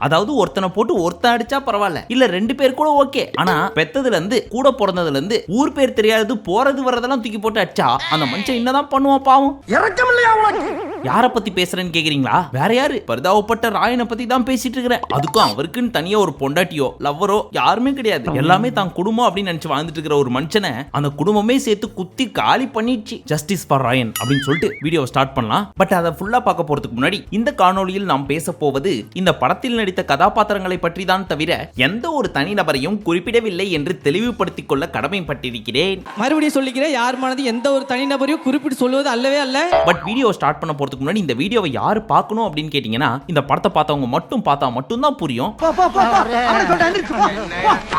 அதாவது ஒருத்தனை போட்டு ஒருத்தன் அடிச்சா பரவாயில்ல. இல்ல ரெண்டு பேர் கூட ஓகே. ஆனா பெத்ததுல இருந்து கூட பிறந்ததுல இருந்து ஊர் பேர் தெரியாது போறது வர்றதெல்லாம் தூக்கி போட்டு அடிச்சா அந்த மனுஷன் என்னதான் பண்ணுவான் பாவம். இறக்கமில்லையா உனக்கு? யார பத்தி பேசுறேன்னு கேக்குறீங்களா? வேற யாரு? பரிதாபப்பட்ட ராயனை பத்தி தான் பேசிட்டு இருக்கிறேன். அதுக்கும் அவருக்குன்னு தனியா ஒரு பொண்டாட்டியோ லவ்வரோ யாருமே கிடையாது. எல்லாமே தான் குடும்பம் அப்படின்னு நினைச்சு வாழ்ந்துட்டு இருக்கிற ஒரு மனுஷனை அந்த குடும்பமே சேர்த்து குத்தி காலி பண்ணிடுச்சு. ஜஸ்டிஸ் ஃபார் ராயன் அப்படின்னு சொல்லிட்டு வீடியோ ஸ்டார்ட் பண்ணலாம். பட் அதை ஃபுல்லா பார்க்க போறதுக்கு முன்னாடி இந்த காணொளியில் நாம் பேச போவது இந்த படத்தில் நடித்த கதாபாத்திரங்களை பற்றி தான் தவிர எந்த ஒரு தனிநபரையும் குறிப்பிடவில்லை என்று தெளிவுபடுத்திக் கொள்ள கடமைப்பட்டிருக்கிறேன். மறுபடியும் சொல்லிக்கிறேன் யார் மனது எந்த ஒரு தனிநபரையும் குறிப்பிட்டு சொல்லுவது அல்லவே அல்ல. பட் வீடியோ ஸ்டார்ட் பண்ண போறதுக்கு முன்னாடி இந்த வீடியோவை யாரு பார்க்கணும் அப்படின்னு கேட்டீங்கன்னா இந்த படத்தை பார்த்தவங்க மட்டும் பார்த்தா மட்டும்தான் புரியும்.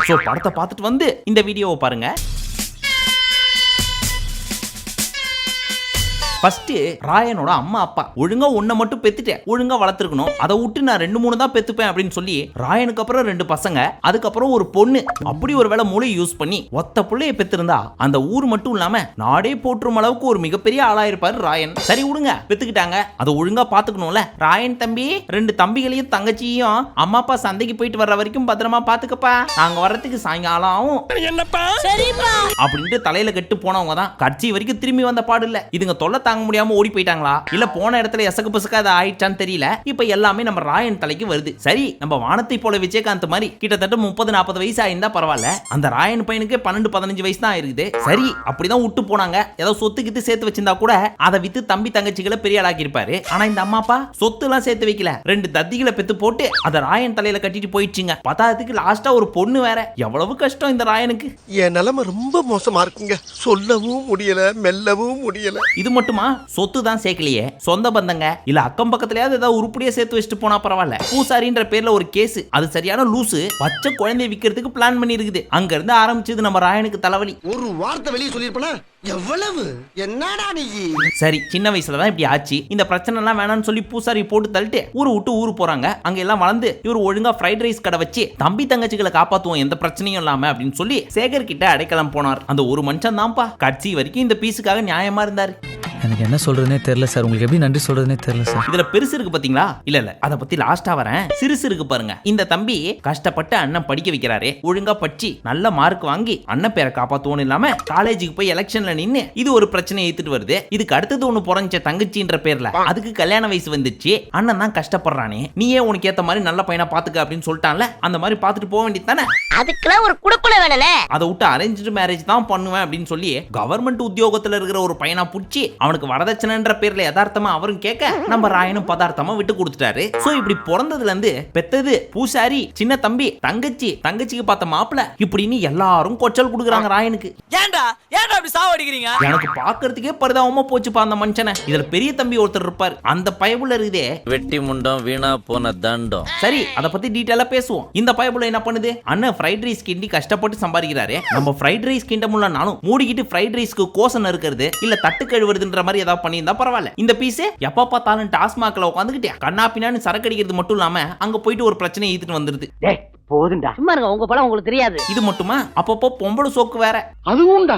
ஸோ படத்தை பார்த்துட்டு வந்து இந்த வீடியோவை பாருங்க. ஃபர்ஸ்ட் ராயனோட அம்மா அப்பா. ஒழுங்கா உன்னை மட்டும் பெத்துட்டேன். ஒழுங்கா வளர்த்துருக்கணும். அதை விட்டு நான் ரெண்டு மூணு தான் பெத்துப்பேன் அப்படின்னு சொல்லி ராயனுக்கு அப்புறம் ரெண்டு பசங்க அதுக்கப்புறம் ஒரு பொண்ணு. அப்படி ஒரு வேளை மூளை யூஸ் பண்ணி ஒத்த புள்ளைய பெத்திருந்தா அந்த ஊர் மட்டும் இல்லாம நாடே போற்றும் அளவுக்கு ஒரு மிகப்பெரிய ஆளாயிருப்பாரு ராயன். சரி விடுங்க. பெத்துக்கிட்டாங்க. அதை ஒழுங்கா பாத்துக்கணும்ல. ராயன் தம்பி ரெண்டு தம்பிகளையும் தங்கச்சியும் அம்மா அப்பா சந்தைக்கு போயிட்டு வர்ற வரைக்கும் பத்திரமா பாத்துக்கப்பா. நாங்க வர்றதுக்கு சாயங்காலம் ஆகும். அப்படின்ட்டு தலையில கெட்டு போனவங்க தான் கட்சி வரைக்கும் திரும்பி வந்த பாடு இல்ல. இதுங்க தொல்லை தாங்க முடியாம ஓடி போயிட்டாங்களா? இல்ல போன இடத்துல எசக்கு பசக்க அது ஆயிடுச்சான்னு தெரியல? இப்ப எல்லாமே நம்ம ராயன் தலைக்கு வருது. சரி நம்ம வானத்தை போல விஜயகாந்த் மாதிரி கிட்டத்தட்ட முப்பது நாற்பது வயசு ஆயிருந்தா பரவாயில்ல. அந்த ராயன் பையனுக்கு பன்னெண்டு பதினஞ்சு வயசு தான் இருக்குது சரி அப்படிதான் விட்டு போனாங்க. ஏதோ சொத்து கித்து சேர்த்து வச்சிருந்தா கூட அதை வித்து தம்பி தங்கச்சிகளை பெரிய ஆளாக்கி இருப்பாரு. ஆனா இந்த அம்மா அப்பா சொத்து எல்லாம் சேர்த்து வைக்கல. ரெண்டு தத்திகளை பெத்து போட்டு அதை ராயன் தலையில கட்டிட்டு போயிடுச்சுங்க. பத்தாததுக்கு லாஸ்டா ஒரு பொண்ணு வேற. எவ்வளவு கஷ்டம் இந்த ராயனுக்கு. என் நிலைமை ரொம்ப மோசமா இருக்குங்க. சொல்லவும் முடியல மெல்லவும் முடியல. இது மட்டுமா? சொத்து தான் சேர்க்கலையே. சொந்த பந்தங்க இல்ல அக்கம் பக்கத்துலயாவது ஏதாவது உருப்படியா சேர்த்து வச்சுட்டு போனா பரவாயில்ல. பூசாரின்ற பேர்ல ஒரு கேஸ். அது சரியான லூசு. பச்சை குழந்தை விக்கிறதுக்கு பிளான் பண்ணி இருக்குது அங்க இருந்து ஆரம்பிச்சது நம்ம ராயனுக்கு தலைவலி. ஒரு வார்த்தை வெளியே சொல்லிருப்பனா எவ்வளவு? என்னடா நீ? சரி சின்ன வயசுல தான் இப்படி ஆச்சு. இந்த பிரச்சனை எல்லாம் வேணாம்னு சொல்லி பூசாரி போட்டு தள்ளிட்டு ஊரு விட்டு ஊரு போறாங்க. அங்க எல்லாம் வளர்ந்து இவர் ஒழுங்கா ஃப்ரைட் ரைஸ் கடை வச்சு தம்பி தங்கச்சிகளை காப்பாத்துவோம் எந்த பிரச்சனையும் இல்லாம அப்படின்னு சொல்லி சேகர் கிட்ட அடைக்கலம் போனார். அந்த ஒரு மனுஷன் தான்ப்பா. கட்சி வரைக்கும் இந்த பீஸுக்காக நியாயமா இருந்தாரு. எனக்கு என்ன சொல்றதுனே தெரியல சார். உங்களுக்கு எப்படி நன்றி சொல்றதுனே தெரியல சார். இதுல பெருசு இருக்கு பாத்தீங்களா? இல்ல இல்ல. அத பத்தி லாஸ்டா வரேன். சிறுசு இருக்கு பாருங்க. இந்த தம்பி கஷ்டப்பட்டு அண்ணன் படிக்க வைக்கிறாரே. ஒழுங்கா படிச்சு நல்ல மார்க் வாங்கி அண்ணன் பேரை காப்பாத்துவோன்னு இல்லாம காலேஜுக்கு போய் எலெக்ஷன்ல நின்னு இது ஒரு பிரச்சனை ஏத்துட்டு வருது. இதுக்கு அடுத்தது ஒண்ணு புறஞ்ச தங்கச்சின்ற பேர்ல. அதுக்கு கல்யாண வயசு வந்துச்சு. அண்ணன் தான் கஷ்டப்படுறானே. நீயே உனக்கு ஏத்த மாதிரி நல்ல பையனா பாத்துக்க அப்படின்னு சொல்லிட்டான்ல? அந்த மாதிரி பாத்துட்டு போக வேண்டியது தானே? அதுக்கெல்லாம் ஒரு குடுக்குல வேணும்ல. அதை விட்டு அரேஞ்சு மேரேஜ் தான் பண்ணுவேன் அப்படின்னு சொல்லி கவர்மெண்ட் உத்தியோகத்துல இருக்கிற ஒரு பையனா புடிச்சு அவனுக்கு வரதட்சணைன்ற பேர்ல யதார்த்தமா அவரும் கேட்க நம்ம ராயனும் பதார்த்தமா விட்டு கொடுத்துட்டாரு. சோ இப்படி பிறந்ததுல இருந்து பெத்தது பூசாரி சின்ன தம்பி தங்கச்சி தங்கச்சிக்கு பார்த்த மாப்பிள இப்படின்னு எல்லாரும் கொச்சல் கொடுக்குறாங்க ராயனுக்கு. ஏன்டா? ஏன்டா அப்படி சாவடிக்கிறீங்க எனக்கு பாக்குறதுக்கே பரிதாபமா போச்சுப்பா அந்த மனுஷனை. இதுல பெரிய தம்பி ஒருத்தர் இருப்பார். அந்த பயபுல இருக்குதே. வெட்டி முண்டம் வீணா போன தண்டம். சரி அத பத்தி டீட்டெயிலா பேசுவோம். இந்த பயபுல என்ன பண்ணுது? அண்ணன் ஃப்ரைட் ரைஸ் கிண்டி கஷ்டப்பட்டு சம்பாதிக்கிறாரு. நம்ம ஃப்ரைட் ரைஸ் கிண்ட முடியலனாலும் மூடிக்கிட்டு ஃப்ரைட் ரைஸ்க்கு கோசம் இருக்கிறது இல்ல தட்டு கழுவுறதுன்ற மாதிரி ஏதாவது பண்ணியிருந்தா பரவாயில்ல. இந்த பீஸ் எப்ப பார்த்தாலும் டாஸ்மாக்ல உட்காந்துக்கிட்டே கண்ணா பின்னான்னு சரக்கு அடிக்கிறது மட்டும் இல்லாம அங்க போயிட்டு ஒரு பிரச்சனை ஈத்துட்டு வந்துருது. டேய் போதும்டா. சும்மா இருங்க உங்க படம் உங்களுக்கு தெரியாது. இது மட்டுமா? அப்பப்போ பொம்பளை சோக்கு வேற. அதுவும்டா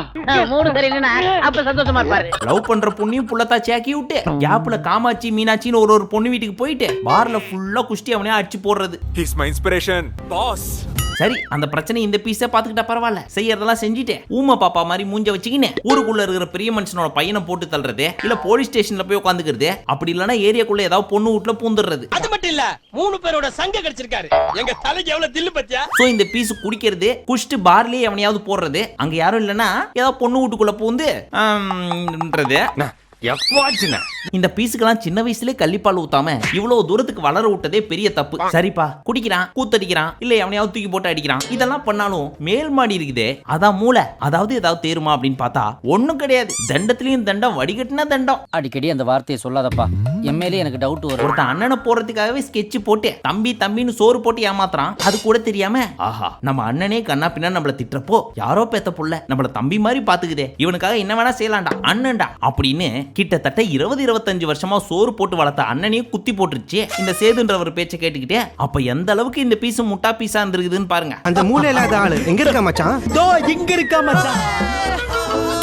மூணு தெரியலன்னா அப்ப சந்தோஷமா இருப்பாரு. லவ் பண்ற பொண்ணையும் புள்ளத்தா சேக்கி விட்டு கேப்ல காமாட்சி மீனாட்சின்னு ஒரு ஒரு பொண்ணு வீட்டுக்கு போயிட்டு பார்ல ஃபுல்லா குஷ்டி அவனே அடிச்சு போடுறது. He's my inspiration. Boss. சரி அந்த பிரச்சனை இந்த பீஸை பாத்துக்கிட்டா பரவாயில்ல. செய்யறதெல்லாம் செஞ்சுட்டு ஊமை பாப்பா மாதிரி மூஞ்ச வச்சுக்கின்னு ஊருக்குள்ள இருக்கிற பெரிய மனுஷனோட பையனை போட்டு தள்ளுறது இல்ல போலீஸ் ஸ்டேஷன்ல போய் உட்காந்துக்கிறது அப்படி இல்லைன்னா ஏரியாக்குள்ள ஏதாவது பொண்ணு வீட்டுல பூந்துடுறது. அது மட்டும் இல்ல மூணு பேரோட சங்க கிடைச்சிருக்காரு. எங்க தலைக்கு எவ்வளவு தில்லு பத்தியா? சோ இந்த பீஸ் குடிக்கிறது குடிச்சிட்டு பார்லயே எவனையாவது போடுறது அங்க யாரும் இல்லைன்னா ஏதாவது பொண்ணு வீட்டுக்குள்ள பூந்து எப்பாச்சுண்ணே இந்த பீஸுக்கெல்லாம் சின்ன வயசுலயே கள்ளிப்பால் ஊத்தாம இவ்வளவு தூரத்துக்கு வளர விட்டதே பெரிய தப்பு. சரிப்பா. குடிக்கிறான் கூத்தடிக்கிறான் இல்ல எவனையாவது தூக்கி போட்டு அடிக்கிறான். இதெல்லாம் பண்ணாலும் மேல் மாடி இருக்குதே அதான் மூளை. அதாவது ஏதாவது தேருமா அப்படின்னு பார்த்தா ஒண்ணும் கிடையாது. தண்டத்திலயும் தண்டம் வடிகட்டினா தண்டம். அடிக்கடி அந்த வார்த்தையை சொல்லாதப்பா. மேலே எனக்கு டவுட் வரும் ஒருத்தன் அண்ணனை போறதுக்காகவே ஸ்கெட்ச் போட்டு தம்பி தம்பின்னு சோறு போட்டு ஏமாத்துறான். அது கூட தெரியாம ஆஹா நம்ம அண்ணனே கண்ணா பின்னா நம்மள திட்டுறப்போ யாரோ பெத்த புள்ள நம்மள தம்பி மாதிரி பாத்துக்குதே இவனுக்காக என்ன வேணா செய்யலாம்டா அண்ணன்டா அப்படின்னு கிட்டத்தட்ட இருபது இருபத்தஞ்சு வருஷமா சோறு போட்டு வளர்த்த அண்ணனையும் குத்தி போட்டுருச்சு. இந்த சேதுன்றவர் பேச்சை கேட்டுக்கிட்டே அப்ப எந்த அளவுக்கு இந்த பீஸ் முட்டா பீஸா இருந்திருக்குதுன்னு பாருங்க. அந்த மூளை இல்லாத ஆளு எங்க இருக்கா மச்சான்? தோ இங்க இருக்கா மச்சான்.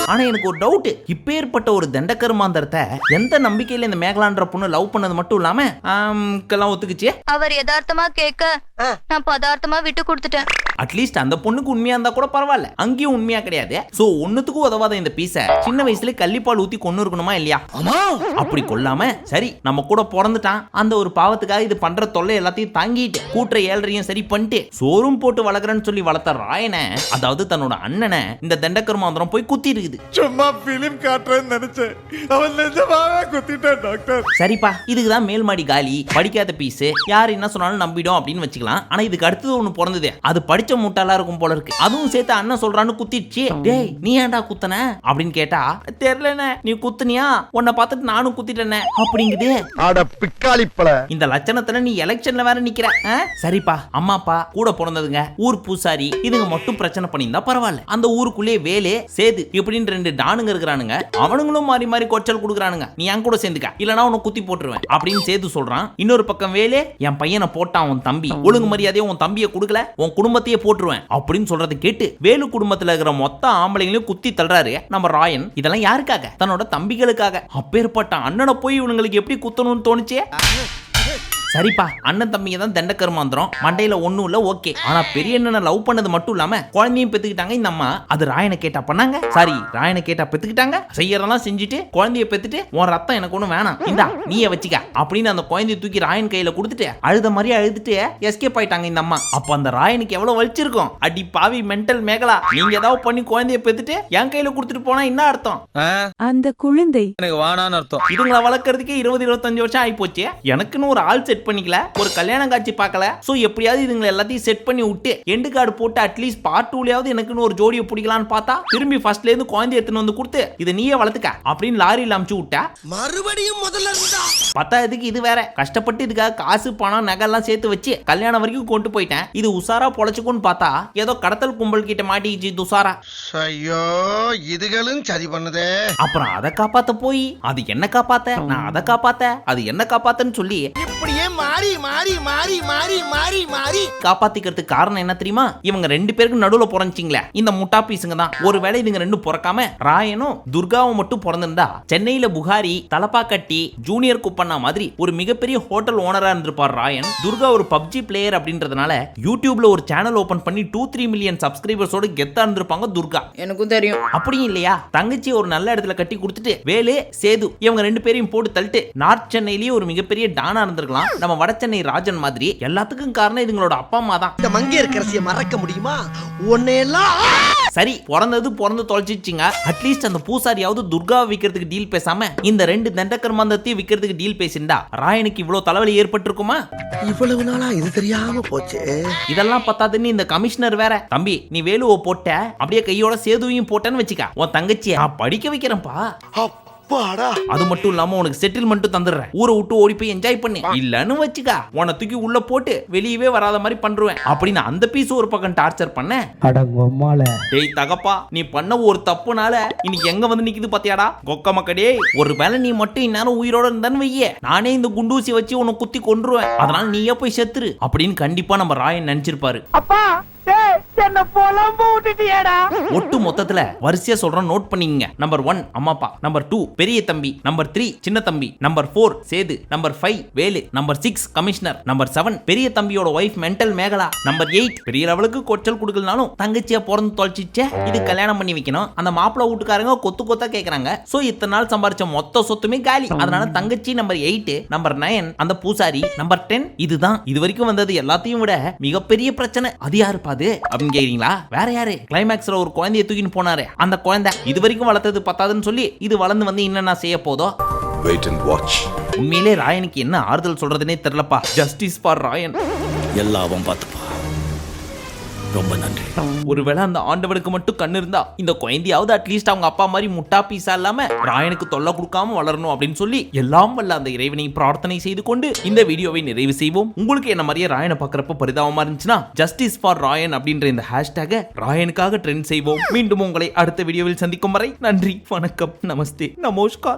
ஆனா எனக்கு ஒரு டவுட் இப்பேற்பட்ட ஒரு தண்டக்கருமாந்தரத்தை எந்த நம்பிக்கையில இந்த மேகலான்ற பொண்ணு லவ் பண்ணது மட்டும் இல்லாம ஆம், கெல்லாம் ஒத்துக்குச்சு? அவர் யதார்த்தமா கேட்க நான் பதார்த்தமா விட்டு கொடுத்துட்டேன். அட்லீஸ்ட் அந்த பொண்ணுக்கு உண்மையா இருந்தா கூட பரவாயில்ல. அங்கேயும் உண்மையா கிடையாது. சோ ஒண்ணுத்துக்கும் உதவாத இந்த பீஸ சின்ன வயசுல கள்ளிப்பால் ஊத்தி கொண்டு இருக்கணுமா இல்லையா? அப்படி கொல்லாம சரி நம்ம கூட பிறந்துட்டான். அந்த ஒரு பாவத்துக்காக இது பண்ற தொல்லை எல்லாத்தையும் தாங்கிட்டு கூட்டுற ஏழரையும் சரி பண்ணிட்டு சோறும் போட்டு வளர்க்குறேன்னு சொல்லி வளர்த்த ராயனை அதாவது தன்னோட அண்ணனை இந்த தண்டக்கருமாந்திரம் போய் குத்தி இருக்குது சும்மா பிலிம் காட்டுறேன்னு நினைச்சேன். அவன் நிஜமாவே குத்திட்டான் டாக்டர் சரிப்பா இதுக்கு தான் மேல்மாடி காலி படிக்காத பீஸ் யார் என்ன சொன்னாலும் நம்பிடும் அப்படின்னு வச்சுக்கலாம். ஆனா இதுக்கு அடுத்தது ஒண்ணு பிறந்தது. அது படிச்ச முட்டாளா இருக்கும் போல இருக்கு. அதுவும் சேர்த்து அண்ணன் சொல்றான்னு குத்திடுச்சு. டேய் நீ ஏன்டா குத்தன? அப்படின்னு கேட்டா தெரியலண்ணே நீ குத்துனியா? உன்னை பார்த்துட்டு நானும் குத்திட்டேனே அப்படிங்குது. ஆட பிக்காளிப்பல இந்த லட்சணத்துல நீ எலெக்ஷன்ல வேற நிக்கிற? சரிப்பா அம்மா அப்பா கூட பிறந்ததுங்க. ஊர் பூசாரி இதுங்க மட்டும் பிரச்சனை பண்ணியிருந்தா பரவாயில்ல. அந்த ஊருக்குள்ளேயே வேலு சேது இப்படின்னு ரெண்டு டானுங்க இருக்கிறானுங்க அவனுங்களும் மாறி மாறி கொச்சல் கொடுக்குறானுங்க. நீ என் கூட சேர்ந்துக்க இல்லனா உன்னை குத்தி போட்டுருவேன் அப்படின்னு சேது சொல்றான். இன்னொரு பக்கம் வேலு என் பையனை போட்டான் உன் தம்பி. ஒழுங்கு மரியாதையா உன் தம்பியை கொடுக்கல உன் குடும்பத்தையே போட்டுருவேன் அப்படின்னு சொல்றதை கேட்டு வேலு குடும்பத்துல இருக்கிற மொத்த ஆம்பளைங்களையும் குத்தி தள்ளுறாரு நம்ம ராயன். இதெல்லாம் யாருக்காக? தன்னோட தம்பிகளுக்காக. அப்பேற்பட்ட அண்ணனை போய் இவனுங்களுக்கு எப்படி குத்தணும்னு தோணுச்சே? சரிப்பா அண்ணன் தம்பிங்க தான் தண்டக்கருமாந்திரம் மண்டையில ஒண்ணும் இல்ல ஓகே. ஆனா பெரிய அண்ணனை லவ் பண்ணது மட்டும் இல்லாம குழந்தையும் பெத்துக்கிட்டாங்க இந்த அம்மா. அது ராயனை கேட்டா பண்ணாங்க. சாரி ராயனை கேட்டா பெத்துக்கிட்டாங்க. செய்யறதெல்லாம் செஞ்சுட்டு குழந்தைய பெத்துட்டு உன் ரத்தம் எனக்கு ஒண்ணும் வேணாம். இந்தா நீயே வச்சுக்க. அப்படின்னு அந்த குழந்தைய தூக்கி ராயன் கையில கொடுத்துட்டு அழுத மாதிரி அழுதுட்டு எஸ்கேப் ஆயிட்டாங்க இந்த அம்மா. அப்ப அந்த ராயனுக்கு எவ்வளவு வலிச்சிருக்கும். அடி பாவி மென்டல் மேகலா. நீங்க ஏதாவது பண்ணி குழந்தைய பெத்துட்டு என் கையில கொடுத்துட்டு போனா என்ன அர்த்தம்? அந்த குழந்தை. எனக்கு வானான்னு அர்த்தம். இதுங்களை வளர்க்கறதுக்கே இருபது இருபத்தஞ்சு வருஷம் ஆகி போச்சு எனக்குன்னு ஒரு ஆள் செட் பண்ணிக்கல. ஒரு கல்யாண காட்சி பார்க்கல. சோ எப்படியாவது இதுங்களை எல்லாத்தையும் செட் பண்ணி விட்டு எண்டு கார்டு போட்டு அட்லீஸ்ட் பார்ட் டூலையாவது எனக்குன்னு ஒரு ஜோடியை பிடிக்கலான்னு பார்த்தா திரும்பி ஃபர்ஸ்ட்ல இருந்து குழந்தை எடுத்துன்னு வந்து கொடுத்து இதை நீயே வளர்த்துக்க அப்படின்னு லாரியில் அமுச்சு விட்டா. மறுபடியும் முதல்ல இருந்தா? பத்தாததுக்கு இது வேற. கஷ்டப்பட்டு இதுக்காக காசு பணம் நகைலாம் சேர்த்து வச்சு கல்யாணம் வரைக்கும் கொண்டு போயிட்டேன். இது உசாரா பொழைச்சுக்குன்னு பார்த்தா ஏதோ கடத்தல் கும்பல் கிட்ட மாட்டிக்கிச்சு துசாரா ஐயோ இதுகளும் சரி பண்ணுதே. அப்புறம் அதை காப்பாத்த போய் அது என்ன காப்பாத்த? நான் அதை காப்பாத்த அது என்ன காப்பாத்தன்னு சொல்லி இப்படியே மாறி மாறி மாறி மாறி காப்பாத்திக்கிறதுக்கு காரணம் என்ன தெரியுமா? இவங்க ரெண்டு பேருக்கு நடுவுல பிறந்துச்சிங்களே. இந்த முட்டா பீஸுங்க தான். ஒருவேளை இதுங்க ரெண்டும் பிறக்காம ராயனும் துர்காவும் மட்டும் பிறந்திருந்தா சென்னையில புகாரி தலப்பா கட்டி ஜூனியர் குப்பண்ணா மாதிரி ஒரு மிகப்பெரிய ஹோட்டல் ஓனரா இருந்திருப்பார் ராயன். துர்கா ஒரு பப்ஜி பிளேயர் அப்படின்றதுனால யூடியூப்ல ஒரு சேனல் ஓபன் பண்ணி டூ த்ரீ மில்லியன் சப்ஸ்கிரைபர்ஸோட கெத்தா இருந்திருப்பாங்க துர்கா. எனக்கும் தெரியும். அப்படியும் இல்லையா? தங்கச்சி ஒரு நல்ல இடத்துல கட்டி கொடுத்துட்டு வேலு சேது இவங்க ரெண்டு பேரையும் போட்டு தள்ளிட்டு நார்த் சென்னையிலேயே ஒரு மிகப்பெரிய டானா இருந்திருக்கலாம். நம்ம வட சென்னை ராஜன் மாதிரி எல்லாத்துக்கும் காரணம் இதுங்களோட அப்பா அம்மா தான். இந்த மங்கையர் கரசியை மறக்க முடியுமா? உன்னையெல்லாம் சரி பிறந்தது பிறந்து தொலைச்சிச்சிங்க அட்லீஸ்ட் அந்த பூசாரியாவது துர்காவை விற்கிறதுக்கு டீல் பேசாம இந்த ரெண்டு தண்டக்கர்மாந்தத்தையும் விற்கிறதுக்கு டீல் பேசிண்டா ராயனுக்கு இவ்வளவு தலைவலி ஏற்பட்டிருக்குமா? இவ்வளவு நாளா இது தெரியாம போச்சு. இதெல்லாம் பத்தாதுன்னு இந்த கமிஷனர் வேற தம்பி நீ வேலுவை போட்ட அப்படியே கையோட சேதுவையும் போட்டேன்னு வச்சுக்க உன் தங்கச்சியை நான் படிக்க வைக்கிறேன்ப்பா. அப்பாடா. அது மட்டும் இல்லாம உனக்கு செட்டில்மெண்ட் தந்துடுறேன். ஊரை விட்டு ஓடி போய் என்ஜாய் பண்ணு. இல்லன்னு வச்சுக்க. உன்னை தூக்கி உள்ள போட்டு வெளியவே வராத மாதிரி பண்ருவேன் அப்படின்னு அந்த பீஸ் ஒரு பக்கம் டார்ச்சர் பண்ண அடங்கொம்மால டேய் தகப்பா நீ பண்ண ஒரு தப்புனால இன்னைக்கு எங்க வந்து நிக்குது பாத்தியாடா? கொக்க மக்கடே ஒரு வேளை நீ மட்டும் இந்நேரம் உயிரோட இருந்தான்னு வையே. நானே இந்த குண்டூசி வச்சு உன்னை குத்தி கொன்றுவேன். அதனால நீயே போய் செத்துரு. அப்படின்னு கண்டிப்பா நம்ம ராயன் நினைச்சிருப்பாரு. அப்பா டேய். என்ன புலம்ப விட்டுட்டியேடா ஒட்டு மொத்தத்துல வரிசையா சொல்றோம் நோட் பண்ணிக்கங்க. நம்பர் ஒன் அம்மாப்பா நம்பர் டூ பெரிய தம்பி. நம்பர் த்ரீ சின்ன தம்பி. Number four Sethu. Number five Velu. Number six commissioner number seven பெரிய தம்பியோட wife mental Megala. Number eight பெரிய லெவலுக்கு கொச்சல் கொடுக்கலனாலும் தங்கச்சியா பிறந்து தொலைச்சிச்சே. இது கல்யாணம் பண்ணி வைக்கணும். அந்த மாப்பிள வீட்டுக்காரங்க கொத்து கொத்தா கேக்குறாங்க. சோ இத்தனை நாள் சம்பாரிச்ச மொத்த சொத்துமே காலி. அதனால தங்கச்சி நம்பர் எயிட் நம்பர் நைன் அந்த பூசாரி. நம்பர் டென் இதுதான். இது வரைக்கும் வந்தது எல்லாத்தையும் விட மிகப்பெரிய பிரச்சனை. அது யாருப்பா அது? அப்படின்னு கேக்குறீங்களா வேற யாரு? கிளைமேக்ஸ்ல ஒரு குழந்தைய தூக்கின்னு போனாரு. அந்த குழந்தை இது வரைக்கும் வளர்த்தது பத்தாதுன்னு சொல்லி இது வளர்ந்து வந்து என்னென்ன செய்ய போதோ? வெயிட் அண்ட் வாட்ச் உண்மையிலே ராயனுக்கு என்ன ஆறுதல் சொல்றதுனே தெரியலப்பா. Justice for Rayan. எல்லாவும் பார்த்துப்பா. ரொம்ப நன்றி. ஒருவேளை அந்த ஆண்டவனுக்கு மட்டும் கண்ணு இருந்தா இந்த குழந்தையாவது அட்லீஸ்ட் அவங்க அப்பா மாதிரி முட்டா பீஸா இல்லாம ராயனுக்கு தொல்லை கொடுக்காம வளரணும் அப்படின்னு சொல்லி எல்லாம் வல்ல அந்த இறைவனை பிரார்த்தனை செய்து கொண்டு இந்த வீடியோவை நிறைவு செய்வோம். உங்களுக்கு என்ன மாதிரியே ராயனை பாக்குறப்ப பரிதாபமா இருந்துச்சுன்னா ஜஸ்டிஸ் ஃபார் ராயன் அப்படின்ற இந்த ஹேஷ்டேக ராயனுக்காக ட்ரெண்ட் செய்வோம். மீண்டும் உங்களை அடுத்த வீடியோவில் சந்திக்கும் வரை நன்றி வணக்கம் நமஸ்தே நமஸ்கார்.